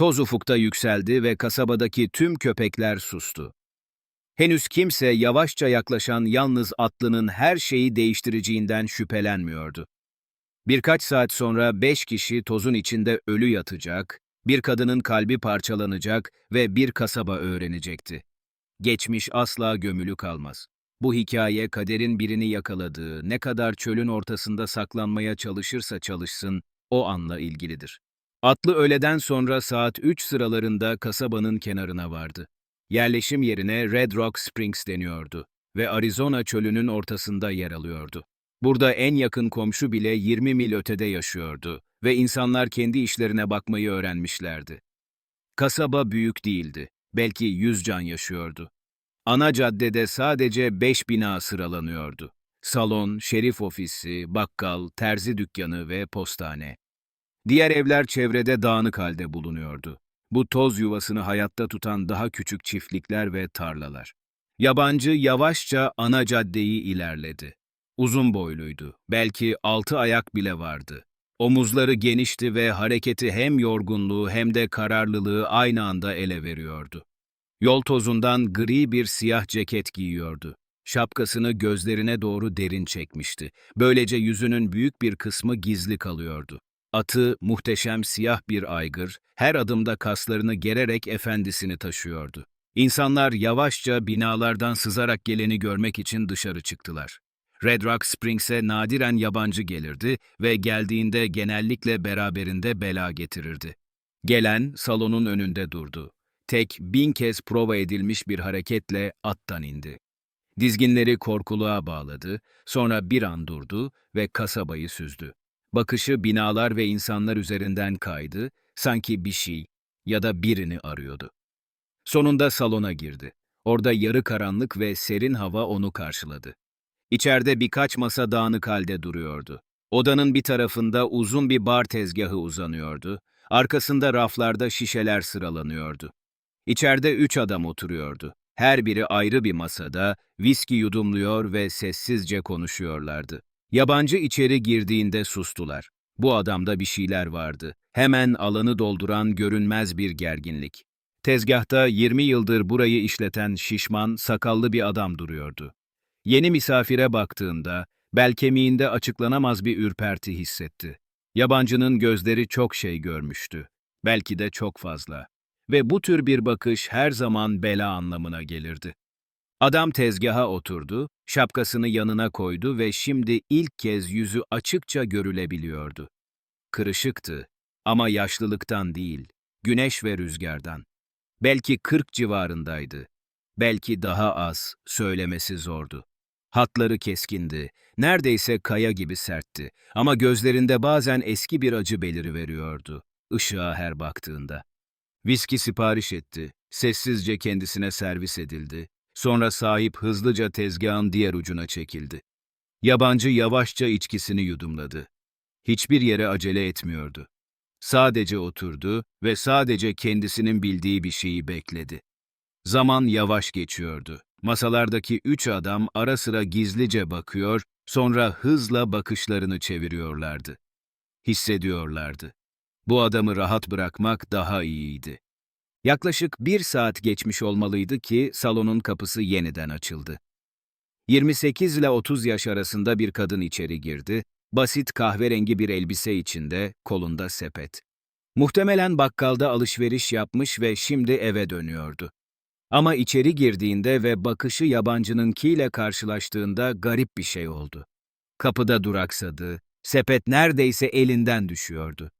Toz ufukta yükseldi ve kasabadaki tüm köpekler sustu. Henüz kimse yavaşça yaklaşan yalnız atlının her şeyi değiştireceğinden şüphelenmiyordu. Birkaç saat sonra beş kişi tozun içinde ölü yatacak, bir kadının kalbi parçalanacak ve bir kasaba öğrenecekti. Geçmiş asla gömülü kalmaz. Bu hikaye kaderin birini yakaladığı, ne kadar çölün ortasında saklanmaya çalışırsa çalışsın, o anla ilgilidir. Atlı öğleden sonra saat 3 sıralarında kasabanın kenarına vardı. Yerleşim yerine Red Rock Springs deniyordu ve Arizona çölünün ortasında yer alıyordu. Burada en yakın komşu bile 20 mil ötede yaşıyordu ve insanlar kendi işlerine bakmayı öğrenmişlerdi. Kasaba büyük değildi, belki 100 can yaşıyordu. Ana caddede sadece 5 bina sıralanıyordu. Salon, şerif ofisi, bakkal, terzi dükkanı ve postane. Diğer evler çevrede dağınık halde bulunuyordu. Bu toz yuvasını hayatta tutan daha küçük çiftlikler ve tarlalar. Yabancı yavaşça ana caddeyi ilerledi. Uzun boyluydu, belki altı ayak bile vardı. Omuzları genişti ve hareketi hem yorgunluğu hem de kararlılığı aynı anda ele veriyordu. Yol tozundan gri bir siyah ceket giyiyordu. Şapkasını gözlerine doğru derin çekmişti. Böylece yüzünün büyük bir kısmı gizli kalıyordu. Atı muhteşem siyah bir aygır, her adımda kaslarını gererek efendisini taşıyordu. İnsanlar yavaşça binalardan sızarak geleni görmek için dışarı çıktılar. Red Rock Springs'e nadiren yabancı gelirdi ve geldiğinde genellikle beraberinde bela getirirdi. Gelen salonun önünde durdu. Tek bin kez prova edilmiş bir hareketle attan indi. Dizginleri korkuluğa bağladı, sonra bir an durdu ve kasabayı süzdü. Bakışı binalar ve insanlar üzerinden kaydı, sanki bir şey ya da birini arıyordu. Sonunda salona girdi. Orada yarı karanlık ve serin hava onu karşıladı. İçeride birkaç masa dağınık halde duruyordu. Odanın bir tarafında uzun bir bar tezgahı uzanıyordu. Arkasında raflarda şişeler sıralanıyordu. İçeride üç adam oturuyordu. Her biri ayrı bir masada, viski yudumluyor ve sessizce konuşuyorlardı. Yabancı içeri girdiğinde sustular. Bu adamda bir şeyler vardı. Hemen alanı dolduran görünmez bir gerginlik. Tezgahta 20 yıldır burayı işleten şişman, sakallı bir adam duruyordu. Yeni misafire baktığında, bel kemiğinde açıklanamaz bir ürperti hissetti. Yabancının gözleri çok şey görmüştü. Belki de çok fazla. Ve bu tür bir bakış her zaman bela anlamına gelirdi. Adam tezgaha oturdu, şapkasını yanına koydu ve şimdi ilk kez yüzü açıkça görülebiliyordu. Kırışıktı ama yaşlılıktan değil, güneş ve rüzgardan. Belki 40 civarındaydı. Belki daha az, söylemesi zordu. Hatları keskindi, neredeyse kaya gibi sertti ama gözlerinde bazen eski bir acı beliriveriyordu, ışığa her baktığında. Viski sipariş etti, sessizce kendisine servis edildi. Sonra sahip hızlıca tezgahın diğer ucuna çekildi. Yabancı yavaşça içkisini yudumladı. Hiçbir yere acele etmiyordu. Sadece oturdu ve sadece kendisinin bildiği bir şeyi bekledi. Zaman yavaş geçiyordu. Masalardaki üç adam ara sıra gizlice bakıyor, sonra hızla bakışlarını çeviriyorlardı. Hissediyorlardı. Bu adamı rahat bırakmak daha iyiydi. Yaklaşık bir saat geçmiş olmalıydı ki salonun kapısı yeniden açıldı. 28 ile 30 yaş arasında bir kadın içeri girdi, basit kahverengi bir elbise içinde, kolunda sepet. Muhtemelen bakkalda alışveriş yapmış ve şimdi eve dönüyordu. Ama içeri girdiğinde ve bakışı yabancınınkiyle karşılaştığında garip bir şey oldu. Kapıda duraksadı, sepet neredeyse elinden düşüyordu.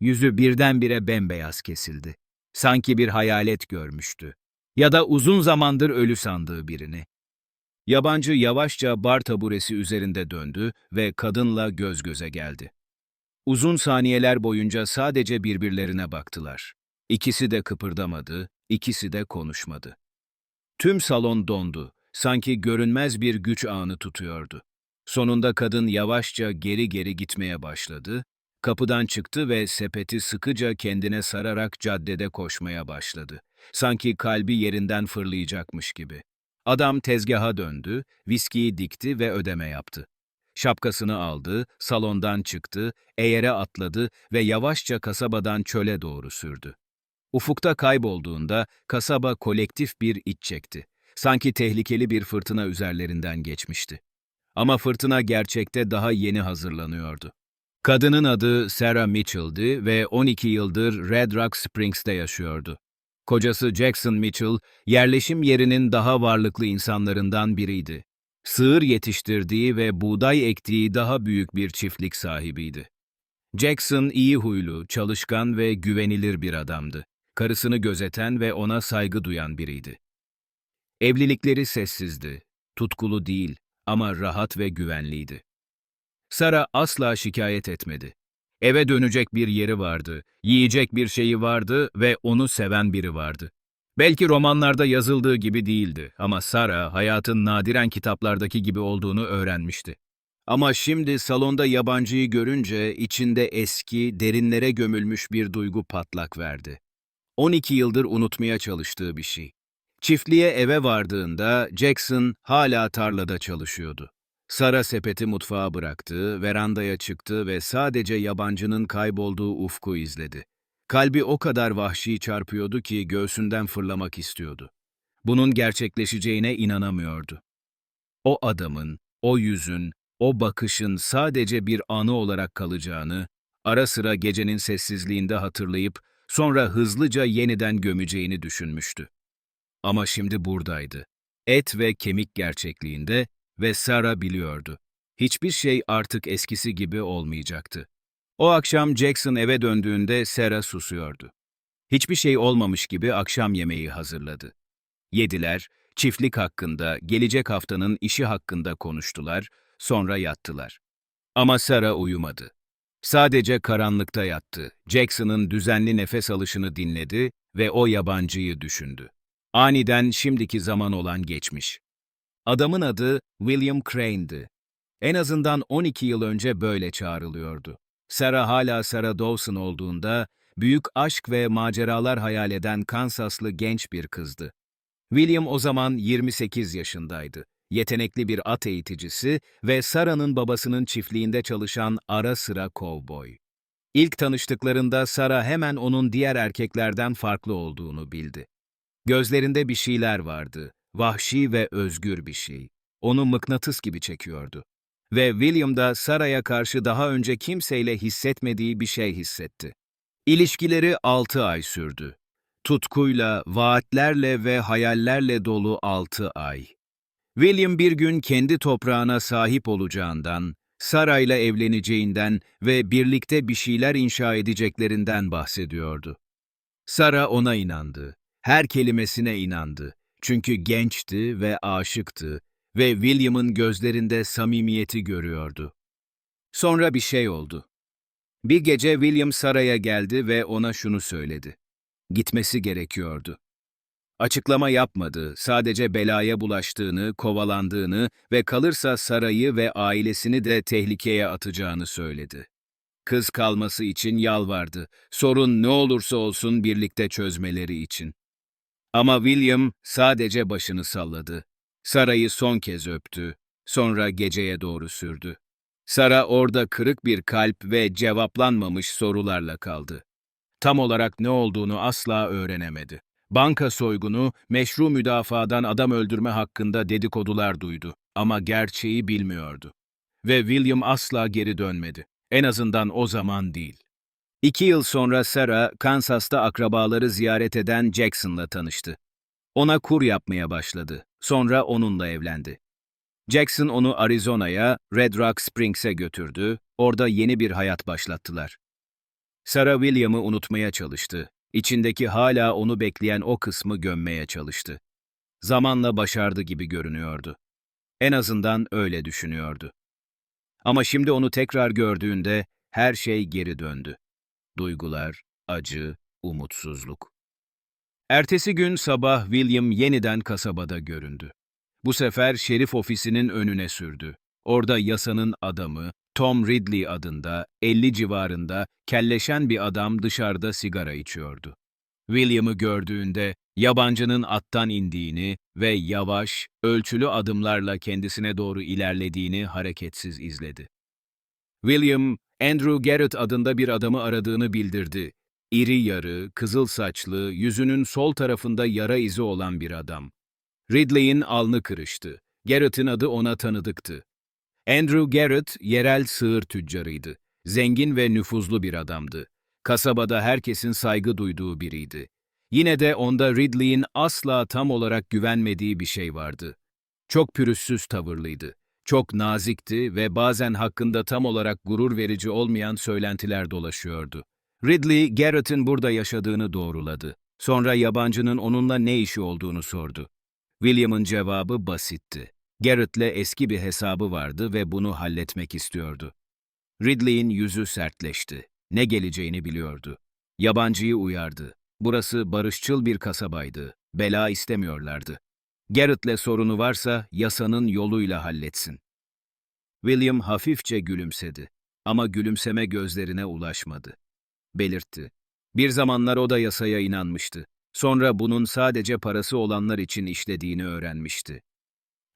Yüzü birdenbire bembeyaz kesildi. Sanki bir hayalet görmüştü. Ya da uzun zamandır ölü sandığı birini. Yabancı yavaşça bar taburesi üzerinde döndü ve kadınla göz göze geldi. Uzun saniyeler boyunca sadece birbirlerine baktılar. İkisi de kıpırdamadı, ikisi de konuşmadı. Tüm salon dondu, sanki görünmez bir güç ağını tutuyordu. Sonunda kadın yavaşça geri geri gitmeye başladı, kapıdan çıktı ve sepeti sıkıca kendine sararak caddede koşmaya başladı. Sanki kalbi yerinden fırlayacakmış gibi. Adam tezgaha döndü, viskiyi dikti ve ödeme yaptı. Şapkasını aldı, salondan çıktı, eğere atladı ve yavaşça kasabadan çöle doğru sürdü. Ufukta kaybolduğunda kasaba kolektif bir iç çekti. Sanki tehlikeli bir fırtına üzerlerinden geçmişti. Ama fırtına gerçekte daha yeni hazırlanıyordu. Kadının adı Sarah Mitchell'di ve 12 yıldır Red Rock Springs'te yaşıyordu. Kocası Jackson Mitchell, yerleşim yerinin daha varlıklı insanlarından biriydi. Sığır yetiştirdiği ve buğday ektiği daha büyük bir çiftlik sahibiydi. Jackson iyi huylu, çalışkan ve güvenilir bir adamdı. Karısını gözeten ve ona saygı duyan biriydi. Evlilikleri sessizdi, tutkulu değil ama rahat ve güvenliydi. Sara asla şikayet etmedi. Eve dönecek bir yeri vardı, yiyecek bir şeyi vardı ve onu seven biri vardı. Belki romanlarda yazıldığı gibi değildi ama Sara hayatın nadiren kitaplardaki gibi olduğunu öğrenmişti. Ama şimdi salonda yabancıyı görünce içinde eski, derinlere gömülmüş bir duygu patlak verdi. 12 yıldır unutmaya çalıştığı bir şey. Çiftliğe eve vardığında Jackson hala tarlada çalışıyordu. Sara sepeti mutfağa bıraktı, verandaya çıktı ve sadece yabancının kaybolduğu ufku izledi. Kalbi o kadar vahşi çarpıyordu ki göğsünden fırlamak istiyordu. Bunun gerçekleşeceğine inanamıyordu. O adamın, o yüzün, o bakışın sadece bir anı olarak kalacağını, ara sıra gecenin sessizliğinde hatırlayıp sonra hızlıca yeniden gömeceğini düşünmüştü. Ama şimdi buradaydı. Et ve kemik gerçekliğinde ve Sara biliyordu. Hiçbir şey artık eskisi gibi olmayacaktı. O akşam Jackson eve döndüğünde Sara susuyordu. Hiçbir şey olmamış gibi akşam yemeği hazırladı. Yediler, çiftlik hakkında, gelecek haftanın işi hakkında konuştular, sonra yattılar. Ama Sara uyumadı. Sadece karanlıkta yattı. Jackson'ın düzenli nefes alışını dinledi ve o yabancıyı düşündü. Aniden şimdiki zaman olan geçmiş. Adamın adı William Crane'di. En azından 12 yıl önce böyle çağrılıyordu. Sarah hala Sarah Dawson olduğunda büyük aşk ve maceralar hayal eden Kansaslı genç bir kızdı. William o zaman 28 yaşındaydı. Yetenekli bir at eğiticisi ve Sarah'nın babasının çiftliğinde çalışan ara sıra kovboy. İlk tanıştıklarında Sarah hemen onun diğer erkeklerden farklı olduğunu bildi. Gözlerinde bir şeyler vardı, vahşi ve özgür bir şey. Onu mıknatıs gibi çekiyordu. Ve William da Sarah'ya karşı daha önce kimseyle hissetmediği bir şey hissetti. İlişkileri altı ay sürdü. Tutkuyla, vaatlerle ve hayallerle dolu altı ay. William bir gün kendi toprağına sahip olacağından, Sarah'yla evleneceğinden ve birlikte bir şeyler inşa edeceklerinden bahsediyordu. Sarah ona inandı. Her kelimesine inandı. Çünkü gençti ve aşıktı ve William'ın gözlerinde samimiyeti görüyordu. Sonra bir şey oldu. Bir gece William Sarah'ya geldi ve ona şunu söyledi. Gitmesi gerekiyordu. Açıklama yapmadı, sadece belaya bulaştığını, kovalandığını ve kalırsa Saray'ı ve ailesini de tehlikeye atacağını söyledi. Kız kalması için yalvardı, sorun ne olursa olsun birlikte çözmeleri için. Ama William sadece başını salladı. Sara'yı son kez öptü. Sonra geceye doğru sürdü. Sara orada kırık bir kalp ve cevaplanmamış sorularla kaldı. Tam olarak ne olduğunu asla öğrenemedi. Banka soygunu, meşru müdafadan adam öldürme hakkında dedikodular duydu ama gerçeği bilmiyordu. Ve William asla geri dönmedi. En azından o zaman değil. İki yıl sonra Sarah, Kansas'ta akrabaları ziyaret eden Jackson'la tanıştı. Ona kur yapmaya başladı. Sonra onunla evlendi. Jackson onu Arizona'ya, Red Rock Springs'e götürdü. Orada yeni bir hayat başlattılar. Sarah William'ı unutmaya çalıştı. İçindeki hala onu bekleyen o kısmı gömmeye çalıştı. Zamanla başardı gibi görünüyordu. En azından öyle düşünüyordu. Ama şimdi onu tekrar gördüğünde her şey geri döndü. Duygular, acı, umutsuzluk. Ertesi gün sabah William yeniden kasabada göründü. Bu sefer şerif ofisinin önüne sürdü. Orada yasanın adamı, Tom Ridley adında, 50 civarında, kelleşen bir adam dışarıda sigara içiyordu. William'ı gördüğünde yabancının attan indiğini ve yavaş, ölçülü adımlarla kendisine doğru ilerlediğini hareketsiz izledi. William, Andrew Garrett adında bir adamı aradığını bildirdi. İri yarı, kızıl saçlı, yüzünün sol tarafında yara izi olan bir adam. Ridley'in alnı kırıştı. Garrett'in adı ona tanıdıktı. Andrew Garrett, yerel sığır tüccarıydı. Zengin ve nüfuzlu bir adamdı. Kasabada herkesin saygı duyduğu biriydi. Yine de onda Ridley'in asla tam olarak güvenmediği bir şey vardı. Çok pürüzsüz tavırlıydı. Çok nazikti ve bazen hakkında tam olarak gurur verici olmayan söylentiler dolaşıyordu. Ridley, Garrett'in burada yaşadığını doğruladı. Sonra yabancının onunla ne işi olduğunu sordu. William'ın cevabı basitti. Garrett'le eski bir hesabı vardı ve bunu halletmek istiyordu. Ridley'in yüzü sertleşti. Ne geleceğini biliyordu. Yabancıyı uyardı. Burası barışçıl bir kasabaydı. Bela istemiyorlardı. Garrett'le sorunu varsa yasanın yoluyla halletsin. William hafifçe gülümsedi. Ama gülümseme gözlerine ulaşmadı. Belirtti. Bir zamanlar o da yasaya inanmıştı. Sonra bunun sadece parası olanlar için işlediğini öğrenmişti.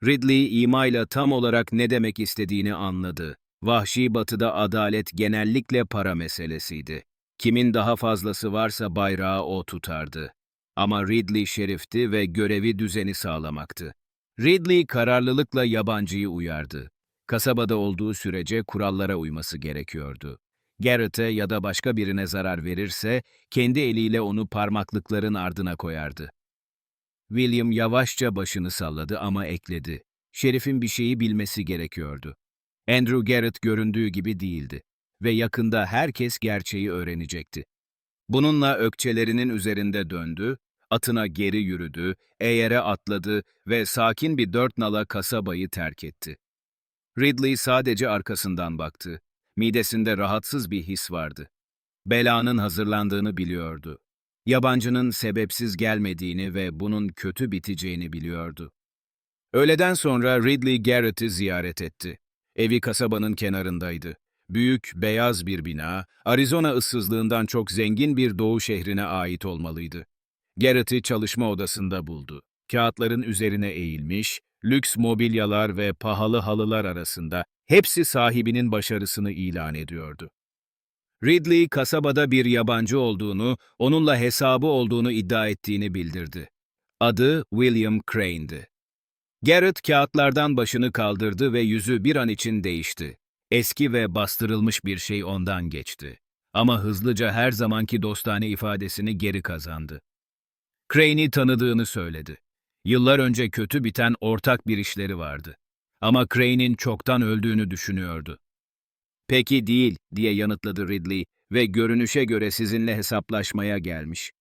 Ridley imayla tam olarak ne demek istediğini anladı. Vahşi batıda adalet genellikle para meselesiydi. Kimin daha fazlası varsa bayrağı o tutardı. Ama Ridley şerifti ve görevi düzeni sağlamaktı. Ridley kararlılıkla yabancıyı uyardı. Kasabada olduğu sürece kurallara uyması gerekiyordu. Garrett'e ya da başka birine zarar verirse, kendi eliyle onu parmaklıkların ardına koyardı. William yavaşça başını salladı ama ekledi. Şerif'in bir şeyi bilmesi gerekiyordu. Andrew Garrett göründüğü gibi değildi ve yakında herkes gerçeği öğrenecekti. Bununla ökçelerinin üzerinde döndü, atına geri yürüdü, eğere atladı ve sakin bir dört nala kasabayı terk etti. Ridley sadece arkasından baktı. Midesinde rahatsız bir his vardı. Belanın hazırlandığını biliyordu. Yabancının sebepsiz gelmediğini ve bunun kötü biteceğini biliyordu. Öğleden sonra Ridley Garrett'i ziyaret etti. Evi kasabanın kenarındaydı. Büyük, beyaz bir bina, Arizona ıssızlığından çok zengin bir doğu şehrine ait olmalıydı. Garrett'i çalışma odasında buldu. Kağıtların üzerine eğilmiş, lüks mobilyalar ve pahalı halılar arasında hepsi sahibinin başarısını ilan ediyordu. Ridley, kasabada bir yabancı olduğunu, onunla hesabı olduğunu iddia ettiğini bildirdi. Adı William Crane'di. Garrett kağıtlardan başını kaldırdı ve yüzü bir an için değişti. Eski ve bastırılmış bir şey ondan geçti. Ama hızlıca her zamanki dostane ifadesini geri kazandı. Crane'i tanıdığını söyledi. Yıllar önce kötü biten ortak bir işleri vardı. Ama Crane'in çoktan öldüğünü düşünüyordu. Peki değil, diye yanıtladı Ridley ve görünüşe göre sizinle hesaplaşmaya gelmiş.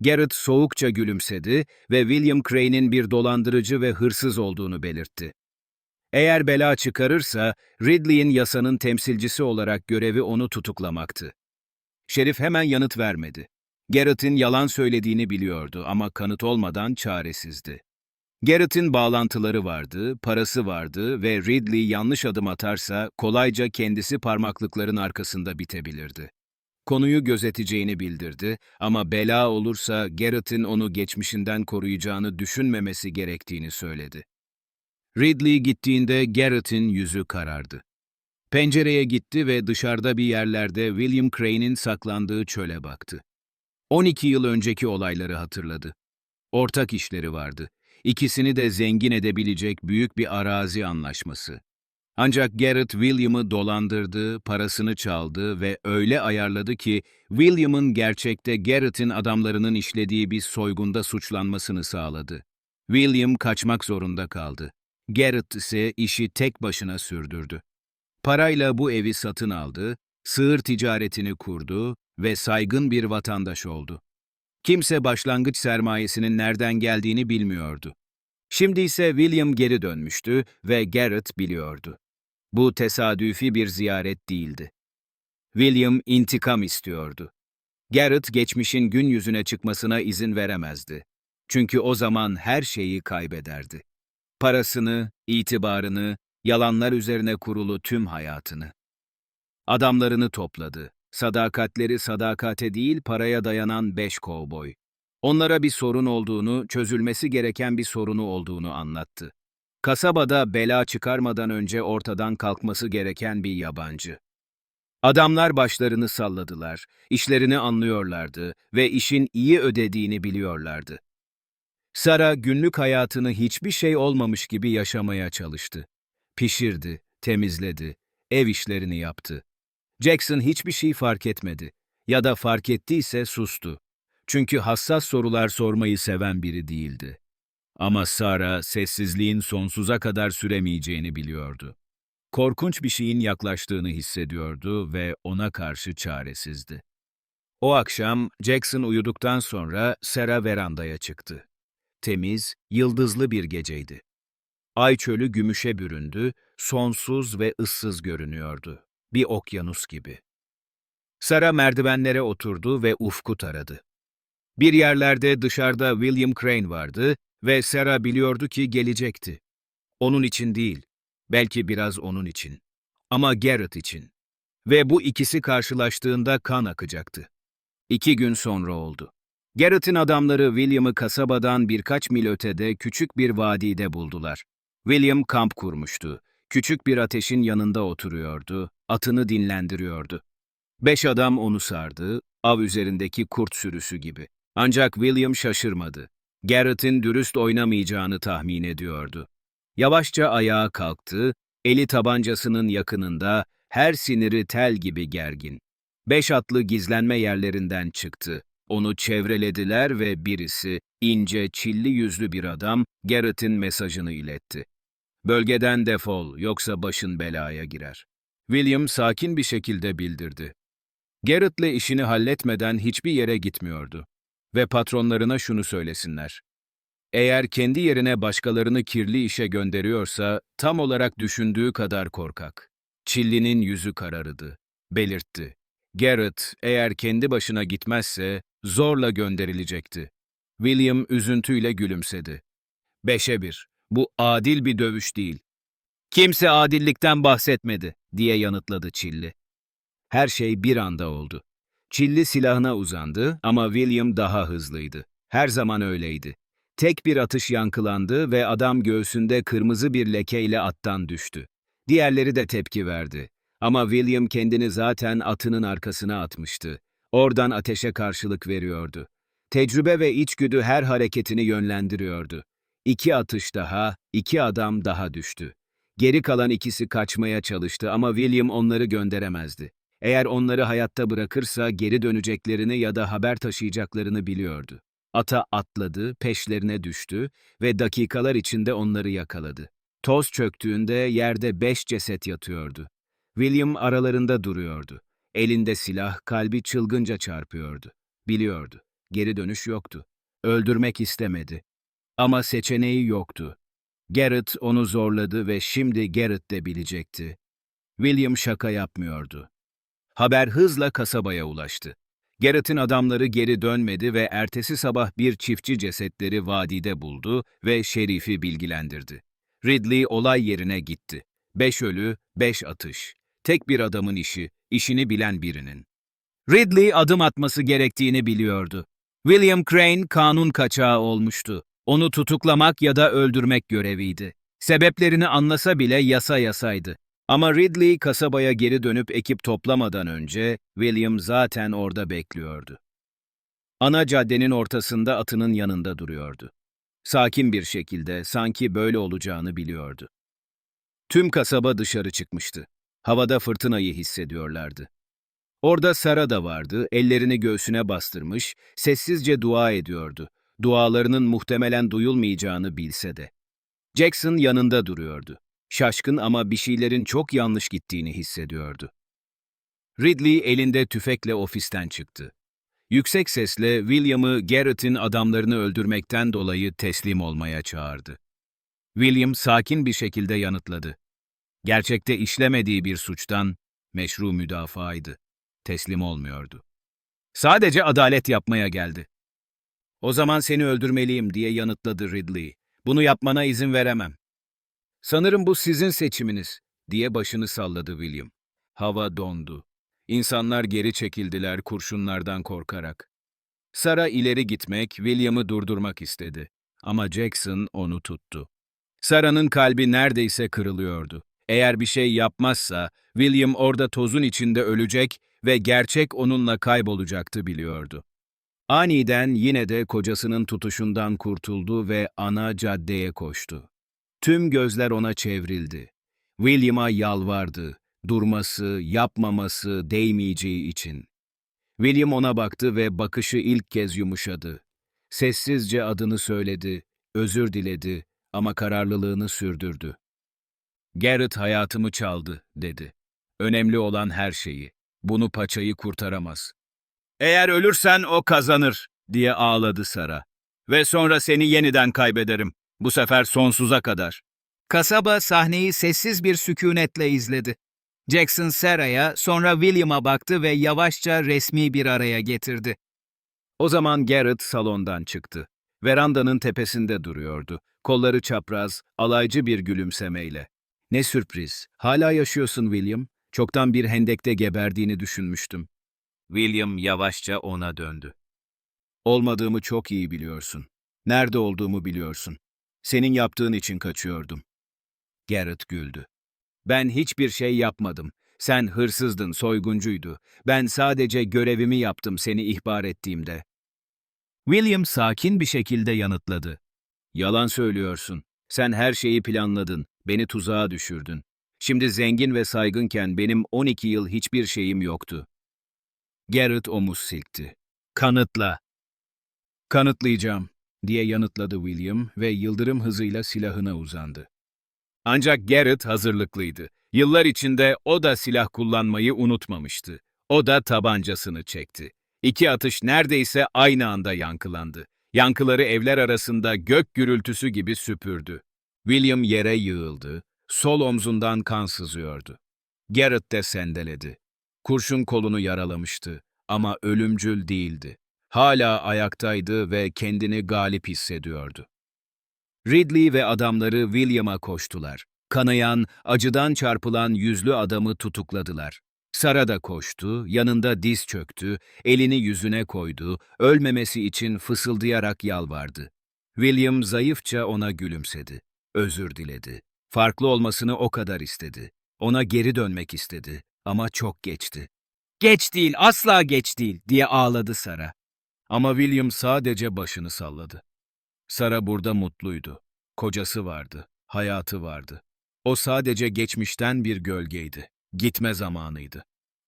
Garrett soğukça gülümsedi ve William Crane'in bir dolandırıcı ve hırsız olduğunu belirtti. Eğer bela çıkarırsa, Ridley'in yasanın temsilcisi olarak görevi onu tutuklamaktı. Şerif hemen yanıt vermedi. Garrett'in yalan söylediğini biliyordu ama kanıt olmadan çaresizdi. Garrett'in bağlantıları vardı, parası vardı ve Ridley yanlış adım atarsa kolayca kendisi parmaklıkların arkasında bitebilirdi. Konuyu gözeteceğini bildirdi ama bela olursa Garrett'in onu geçmişinden koruyacağını düşünmemesi gerektiğini söyledi. Ridley gittiğinde Garrett'in yüzü karardı. Pencereye gitti ve dışarıda bir yerlerde William Crane'in saklandığı çöle baktı. 12 yıl önceki olayları hatırladı. Ortak işleri vardı. İkisini de zengin edebilecek büyük bir arazi anlaşması. Ancak Garrett William'ı dolandırdı, parasını çaldı ve öyle ayarladı ki William'ın gerçekte Garrett'in adamlarının işlediği bir soygunda suçlanmasını sağladı. William kaçmak zorunda kaldı. Garrett ise işi tek başına sürdürdü. Parayla bu evi satın aldı, sığır ticaretini kurdu ve saygın bir vatandaş oldu. Kimse başlangıç sermayesinin nereden geldiğini bilmiyordu. Şimdi ise William geri dönmüştü ve Garrett biliyordu. Bu tesadüfi bir ziyaret değildi. William intikam istiyordu. Garrett geçmişin gün yüzüne çıkmasına izin veremezdi. Çünkü o zaman her şeyi kaybederdi. Parasını, itibarını, yalanlar üzerine kurulu tüm hayatını. Adamlarını topladı. Sadakatleri sadakate değil paraya dayanan beş kovboy. Onlara bir sorun olduğunu, çözülmesi gereken bir sorunu olduğunu anlattı. Kasabada bela çıkarmadan önce ortadan kalkması gereken bir yabancı. Adamlar başlarını salladılar, işlerini anlıyorlardı ve işin iyi ödediğini biliyorlardı. Sara günlük hayatını hiçbir şey olmamış gibi yaşamaya çalıştı. Pişirdi, temizledi, ev işlerini yaptı. Jackson hiçbir şey fark etmedi ya da fark ettiyse sustu. Çünkü hassas sorular sormayı seven biri değildi. Ama Sara sessizliğin sonsuza kadar süremeyeceğini biliyordu. Korkunç bir şeyin yaklaştığını hissediyordu ve ona karşı çaresizdi. O akşam Jackson uyuduktan sonra Sara verandaya çıktı. Temiz, yıldızlı bir geceydi. Ay çölü gümüşe büründü, sonsuz ve ıssız görünüyordu. Bir okyanus gibi. Sara merdivenlere oturdu ve ufku taradı. Bir yerlerde dışarıda William Crane vardı ve Sara biliyordu ki gelecekti. Onun için değil, belki biraz onun için. Ama Garrett için. Ve bu ikisi karşılaştığında kan akacaktı. İki gün sonra oldu. Garrett'in adamları William'ı kasabadan birkaç mil ötede küçük bir vadide buldular. William kamp kurmuştu. Küçük bir ateşin yanında oturuyordu, atını dinlendiriyordu. Beş adam onu sardı, av üzerindeki kurt sürüsü gibi. Ancak William şaşırmadı. Garrett'in dürüst oynamayacağını tahmin ediyordu. Yavaşça ayağa kalktı, eli tabancasının yakınında, her siniri tel gibi gergin. Beş atlı gizlenme yerlerinden çıktı. Onu çevrelediler ve birisi, ince, çilli yüzlü bir adam, Garrett'in mesajını iletti. Bölgeden defol, yoksa başın belaya girer. William sakin bir şekilde bildirdi. Garrett'le işini halletmeden hiçbir yere gitmiyordu. Ve patronlarına şunu söylesinler. Eğer kendi yerine başkalarını kirli işe gönderiyorsa, tam olarak düşündüğü kadar korkak. Çilli'nin yüzü kararıdı. Belirtti. Garrett, eğer kendi başına gitmezse, zorla gönderilecekti. William üzüntüyle gülümsedi. Beşe bir. Bu adil bir dövüş değil. Kimse adillikten bahsetmedi, diye yanıtladı Çilli. Her şey bir anda oldu. Çilli silahına uzandı ama William daha hızlıydı. Her zaman öyleydi. Tek bir atış yankılandı ve adam göğsünde kırmızı bir lekeyle attan düştü. Diğerleri de tepki verdi. Ama William kendini zaten atının arkasına atmıştı. Oradan ateşe karşılık veriyordu. Tecrübe ve içgüdü her hareketini yönlendiriyordu. İki atış daha, iki adam daha düştü. Geri kalan ikisi kaçmaya çalıştı ama William onları gönderemezdi. Eğer onları hayatta bırakırsa geri döneceklerini ya da haber taşıyacaklarını biliyordu. Ata atladı, peşlerine düştü ve dakikalar içinde onları yakaladı. Toz çöktüğünde yerde beş ceset yatıyordu. William aralarında duruyordu. Elinde silah, kalbi çılgınca çarpıyordu. Biliyordu. Geri dönüş yoktu. Öldürmek istemedi. Ama seçeneği yoktu. Garrett onu zorladı ve şimdi Garrett de bilecekti. William şaka yapmıyordu. Haber hızla kasabaya ulaştı. Garrett'in adamları geri dönmedi ve ertesi sabah bir çiftçi cesetleri vadide buldu ve şerifi bilgilendirdi. Ridley olay yerine gitti. Beş ölü, beş atış. Tek bir adamın işi, işini bilen birinin. Ridley adım atması gerektiğini biliyordu. William Crane kanun kaçağı olmuştu. Onu tutuklamak ya da öldürmek göreviydi. Sebeplerini anlasa bile yasa yasaydı. Ama Ridley kasabaya geri dönüp ekip toplamadan önce William zaten orada bekliyordu. Ana caddenin ortasında atının yanında duruyordu. Sakin bir şekilde sanki böyle olacağını biliyordu. Tüm kasaba dışarı çıkmıştı. Havada fırtınayı hissediyorlardı. Orada Sara da vardı, ellerini göğsüne bastırmış, sessizce dua ediyordu. Dualarının muhtemelen duyulmayacağını bilse de. Jackson yanında duruyordu. Şaşkın ama bir şeylerin çok yanlış gittiğini hissediyordu. Ridley elinde tüfekle ofisten çıktı. Yüksek sesle William'ı Garrett'in adamlarını öldürmekten dolayı teslim olmaya çağırdı. William sakin bir şekilde yanıtladı. Gerçekte işlemediği bir suçtan meşru müdafaaydı. Teslim olmuyordu. Sadece adalet yapmaya geldi. O zaman seni öldürmeliyim diye yanıtladı Ridley. Bunu yapmana izin veremem. Sanırım bu sizin seçiminiz, diye başını salladı William. Hava dondu. İnsanlar geri çekildiler kurşunlardan korkarak. Sara ileri gitmek, William'ı durdurmak istedi. Ama Jackson onu tuttu. Sara'nın kalbi neredeyse kırılıyordu. Eğer bir şey yapmazsa, William orada tozun içinde ölecek ve gerçek onunla kaybolacaktı biliyordu. Aniden yine de kocasının tutuşundan kurtuldu ve ana caddeye koştu. Tüm gözler ona çevrildi. William'a yalvardı, durması, yapmaması, değmeyeceği için. William ona baktı ve bakışı ilk kez yumuşadı. Sessizce adını söyledi, özür diledi ama kararlılığını sürdürdü. Garrett hayatımı çaldı, dedi. Önemli olan her şeyi. Bunu paçayı kurtaramaz. Eğer ölürsen o kazanır, diye ağladı Sara. Ve sonra seni yeniden kaybederim. Bu sefer sonsuza kadar. Kasaba sahneyi sessiz bir sükunetle izledi. Jackson Sarah'ya, sonra William'a baktı ve yavaşça resmi bir araya getirdi. O zaman Garrett salondan çıktı. Verandanın tepesinde duruyordu. Kolları çapraz, alaycı bir gülümsemeyle. Ne sürpriz. Hala yaşıyorsun William. Çoktan bir hendekte geberdiğini düşünmüştüm. William yavaşça ona döndü. Olmadığımı çok iyi biliyorsun. Nerede olduğumu biliyorsun. Senin yaptığın için kaçıyordum. Garrett güldü. Ben hiçbir şey yapmadım. Sen hırsızdın, soyguncuydu. Ben sadece görevimi yaptım seni ihbar ettiğimde. William sakin bir şekilde yanıtladı. Yalan söylüyorsun. Sen her şeyi planladın, beni tuzağa düşürdün. Şimdi zengin ve saygınken benim 12 yıl hiçbir şeyim yoktu. Garrett omuz silkti. Kanıtla. Kanıtlayacağım, diye yanıtladı William ve yıldırım hızıyla silahına uzandı. Ancak Garrett hazırlıklıydı. Yıllar içinde o da silah kullanmayı unutmamıştı. O da tabancasını çekti. İki atış neredeyse aynı anda yankılandı. Yankıları evler arasında gök gürültüsü gibi süpürdü. William yere yığıldı. Sol omzundan kan sızıyordu. Garrett de sendeledi. Kurşun kolunu yaralamıştı ama ölümcül değildi. Hala ayaktaydı ve kendini galip hissediyordu. Ridley ve adamları William'a koştular. Kanayan, acıdan çarpılan yüzlü adamı tutukladılar. Sara da koştu, yanında diz çöktü, elini yüzüne koydu, ölmemesi için fısıldayarak yalvardı. William zayıfça ona gülümsedi. Özür diledi. Farklı olmasını o kadar istedi. Ona geri dönmek istedi ama çok geçti. Geç değil, asla geç değil diye ağladı Sara. Ama William sadece başını salladı. Sara burada mutluydu. Kocası vardı, hayatı vardı. O sadece geçmişten bir gölgeydi. Gitme zamanıydı.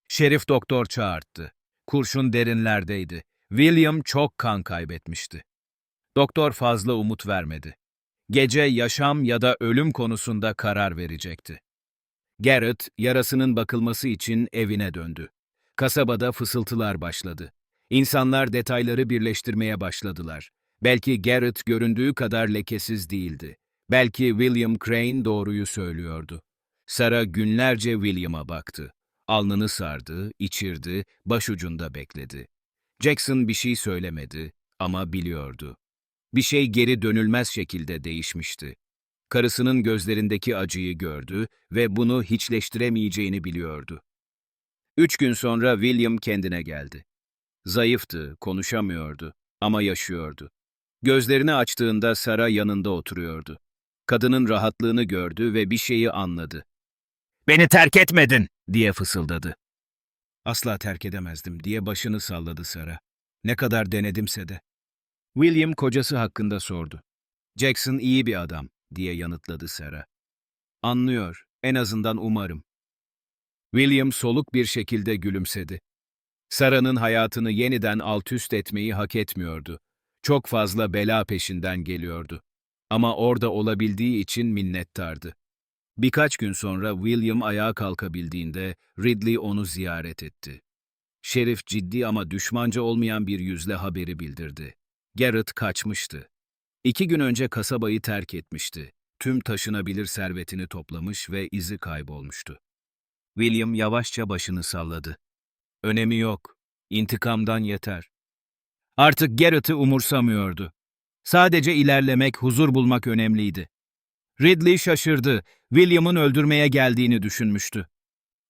Şerif doktor çağırttı. Kurşun derinlerdeydi. William çok kan kaybetmişti. Doktor fazla umut vermedi. Gece yaşam ya da ölüm konusunda karar verecekti. Garrett, yarasının bakılması için evine döndü. Kasabada fısıltılar başladı. İnsanlar detayları birleştirmeye başladılar. Belki Garrett göründüğü kadar lekesiz değildi. Belki William Crane doğruyu söylüyordu. Sara günlerce William'a baktı. Alnını sardı, içirdi, başucunda bekledi. Jackson bir şey söylemedi ama biliyordu. Bir şey geri dönülmez şekilde değişmişti. Karısının gözlerindeki acıyı gördü ve bunu hiçleştiremeyeceğini biliyordu. Üç gün sonra William kendine geldi. Zayıftı, konuşamıyordu ama yaşıyordu. Gözlerini açtığında Sara yanında oturuyordu. Kadının rahatlığını gördü ve bir şeyi anladı. ''Beni terk etmedin!'' diye fısıldadı. ''Asla terk edemezdim.'' diye başını salladı Sara. Ne kadar denedimse de. William kocası hakkında sordu. ''Jackson iyi bir adam.'' diye yanıtladı Sara. ''Anlıyor, en azından umarım.'' William soluk bir şekilde gülümsedi. Sara'nın hayatını yeniden alt üst etmeyi hak etmiyordu. Çok fazla bela peşinden geliyordu. Ama orada olabildiği için minnettardı. Birkaç gün sonra William ayağa kalkabildiğinde Ridley onu ziyaret etti. Şerif ciddi ama düşmanca olmayan bir yüzle haberi bildirdi. Garrett kaçmıştı. İki gün önce kasabayı terk etmişti. Tüm taşınabilir servetini toplamış ve izi kaybolmuştu. William yavaşça başını salladı. Önemi yok. İntikamdan yeter. Artık Garrett'ı umursamıyordu. Sadece ilerlemek, huzur bulmak önemliydi. Ridley şaşırdı. William'ın öldürmeye geldiğini düşünmüştü.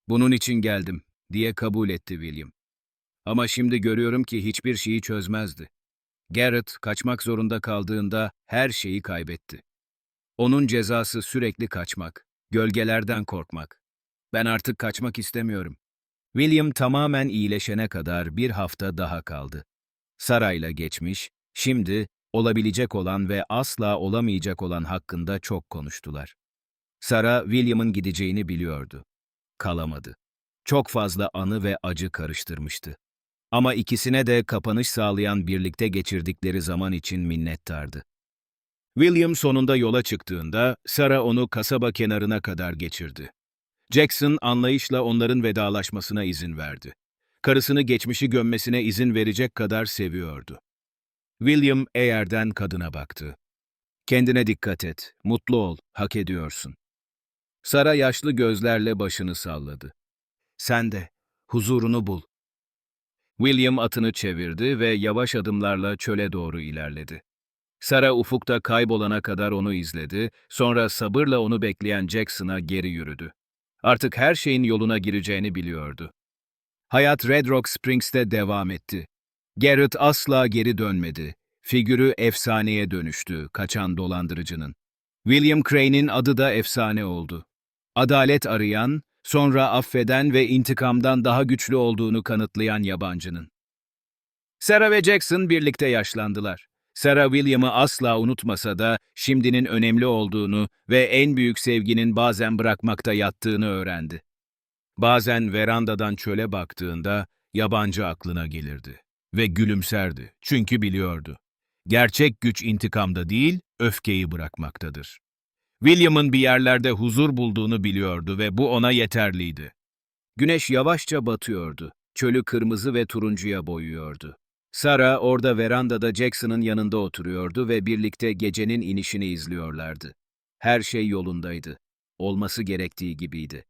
Bunun için geldim, diye kabul etti William. Ama şimdi görüyorum ki hiçbir şeyi çözmezdi. Garrett kaçmak zorunda kaldığında her şeyi kaybetti. Onun cezası sürekli kaçmak. Gölgelerden korkmak. Ben artık kaçmak istemiyorum. William tamamen iyileşene kadar bir hafta daha kaldı. Sarayla geçmiş, şimdi olabilecek olan ve asla olamayacak olan hakkında çok konuştular. Sara, William'ın gideceğini biliyordu. Kalamadı. Çok fazla anı ve acı karıştırmıştı. Ama ikisine de kapanış sağlayan birlikte geçirdikleri zaman için minnettardı. William sonunda yola çıktığında Sara onu kasaba kenarına kadar geçirdi. Jackson anlayışla onların vedalaşmasına izin verdi. Karısını geçmişi gömmesine izin verecek kadar seviyordu. William eğerden kadına baktı. Kendine dikkat et, mutlu ol, hak ediyorsun. Sara yaşlı gözlerle başını salladı. Sen de, huzurunu bul. William atını çevirdi ve yavaş adımlarla çöle doğru ilerledi. Sara ufukta kaybolana kadar onu izledi, sonra sabırla onu bekleyen Jackson'a geri yürüdü. Artık her şeyin yoluna gireceğini biliyordu. Hayat Red Rock Springs'te devam etti. Garrett asla geri dönmedi. Figürü efsaneye dönüştü, kaçan dolandırıcının. William Crane'in adı da efsane oldu. Adalet arayan, sonra affeden ve intikamdan daha güçlü olduğunu kanıtlayan yabancının. Sarah ve Jackson birlikte yaşlandılar. Sarah William'ı asla unutmasa da şimdinin önemli olduğunu ve en büyük sevginin bazen bırakmakta yattığını öğrendi. Bazen verandadan çöle baktığında yabancı aklına gelirdi ve gülümserdi çünkü biliyordu. Gerçek güç intikamda değil, öfkeyi bırakmaktadır. William'ın bir yerlerde huzur bulduğunu biliyordu ve bu ona yeterliydi. Güneş yavaşça batıyordu. Çölü kırmızı ve turuncuya boyuyordu. Sara orada verandada Jackson'ın yanında oturuyordu ve birlikte gecenin inişini izliyorlardı. Her şey yolundaydı. Olması gerektiği gibiydi.